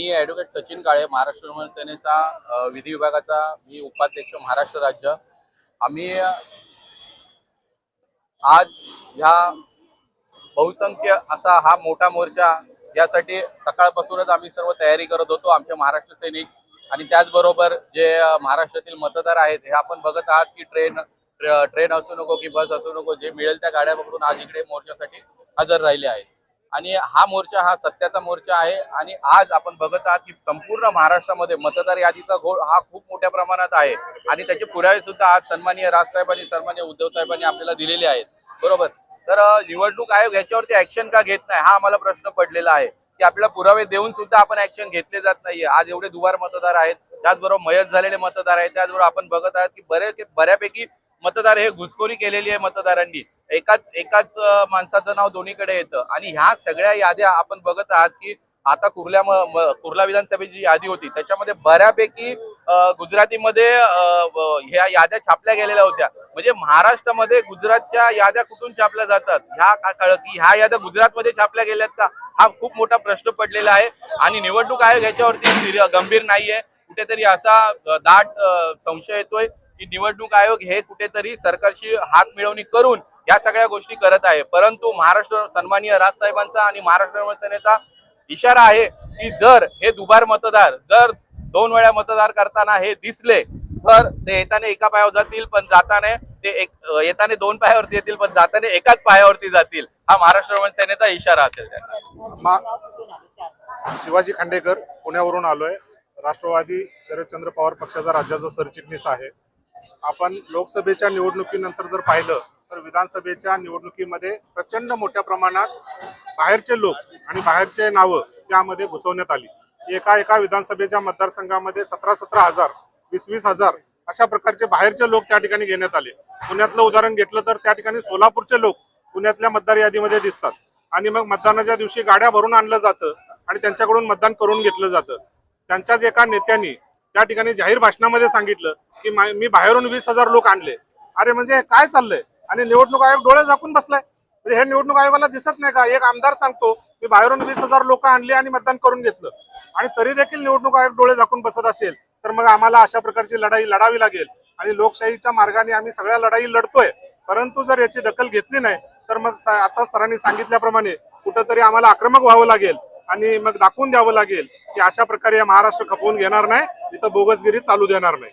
सचिन काळे महाराष्ट्र नवनिर्माण सेनेचा विधी विभागाचा मी उपाध्यक्ष महाराष्ट्र राज्य. आम्ही आज ह्या बहुसंख्य असा हा मोठा मोर्चा यासाठी सकाळपासूनच आम्ही सर्व तयारी करत होतो आमचे महाराष्ट्र सैनिक. आणि त्याचबरोबर जे महाराष्ट्रातील मतदार आहेत हे आपण बघत आहात की ट्रेन ट्रेन असू नको की बस असू नको जे मिळेल त्या गाड्या पकडून आज इकडे मोर्चासाठी हजर राहिले आहेत. आणि हा मोर्चा हा सत्याचा मोर्चा आहे. आणि आज आपण बघत आहात की संपूर्ण महाराष्ट्रामध्ये मतदार यादीचा घोळ हा खूप मोठ्या प्रमाणात आहे. आणि त्याचे पुरावे सुद्धा आज सन्माननीय राजसाहेबांनी सन्मान्य उद्धव साहेबांनी आपल्याला दिलेले आहेत. बरोबर? तर निवडणूक आयोग याच्यावरती ऍक्शन का घेत नाही हा आम्हाला प्रश्न पडलेला आहे. की आपल्याला पुरावे देऊन सुद्धा आपण ऍक्शन घेतले जात नाहीये. आज एवढे दुबार मतदार आहेत. त्याचबरोबर मयत झालेले मतदार आहेत. त्याचबरोबर आपण बघत आहात की बरे बऱ्यापैकी मतदार हे घुसखोरी केलेली आहे मतदारांनी. एकाच एकाच माणसाचं नाव दोन्हीकडे येतं. आणि ह्या सगळ्या याद्या आपण बघत आहात की आता कुर्ल्या कुर्ला विधानसभेची यादी होती त्याच्यामध्ये बऱ्यापैकी गुजरातीमध्ये ह्या याद्या छापल्या गेलेल्या होत्या. म्हणजे महाराष्ट्रामध्ये गुजरातच्या याद्या कुठून छापल्या जातात? ह्या कळ की ह्या याद्या गुजरातमध्ये छापल्या गेल्यात का? हा खूप मोठा प्रश्न पडलेला आहे. आणि निवडणूक आयोग याच्यावरती गंभीर नाहीये. कुठेतरी असा दाट संशय येतोय. की निवडणूक आयोग हे कुठेतरी सरकारशी हात मिळवणी करून या सगळ्या गोष्टी करत आहे. परंतु महाराष्ट्र सन्माननीय राजसाहेबांचा आणि महाराष्ट्र नवनिर्माण सेनेचा इशारा आहे की जर हे दुबार मतदार जर दोन वेळा मतदार करताना हे दिसले तर ते येताना एका पायावर जातील पण जाताना ते एक येताने येताना दोन पायावरती येतील पण जाताना एकाच पायावरती जातील हा महाराष्ट्र सेनेचा इशारा असेल त्यांना. शिवाजी खांडेकर पुण्यावरून आलोय. राष्ट्रवादी शरदचंद्र पवार पक्षाचा राज्याचा सरचिटणीस आहे. आपण लोकसभेच्या निवडणुकीनंतर जर पाहिलं तर विधानसभेच्या निवडणुकीमध्ये प्रचंड मोठ्या प्रमाणात बाहेरचे लोक आणि बाहेरचे नावं त्यामध्ये घुसवण्यात आली. एका एका विधानसभेच्या मतदारसंघामध्ये सतरा सतरा हजार वीस वीस हजार अशा प्रकारचे बाहेरचे लोक त्या ठिकाणी घेण्यात आले. पुण्यातलं उदाहरण घेतलं तर त्या ठिकाणी सोलापूरचे लोक पुण्यातल्या मतदार यादीमध्ये दिसतात. आणि मग मतदानाच्या दिवशी गाड्या भरून आणलं जातं आणि त्यांच्याकडून मतदान करून घेतलं जातं. त्यांच्याच एका नेत्यांनी त्या ठिकाणी जाहीर भाषणामध्ये सांगितलं की मी बाहेरून वीस हजार लोक आणले. अरे म्हणजे काय चाललंय? आणि निवडणूक आयोग डोळे झाकून बसलाय. म्हणजे हे निवडणूक आयोगाला दिसत नाही का? एक आमदार सांगतो मी बाहेरून वीस हजार लोक आणले आणि मतदान करून घेतलं. आणि तरी देखील निवडणूक आयोग डोळे झाकून बसत असेल तर मग आम्हाला अशा प्रकारची लढाई लढावी लागेल. आणि लोकशाहीच्या मार्गाने आम्ही सगळ्या लढाई लढतोय. परंतु जर याची दखल घेतली नाही तर मग आता सरांनी सांगितल्याप्रमाणे कुठंतरी आम्हाला आक्रमक व्हावं लागेल. आणि मग दाखवून द्यावं लागेल की अशा प्रकारे या महाराष्ट्र खपवून घेणार नाही इथं बोगसगिरी चालू देणार नाही.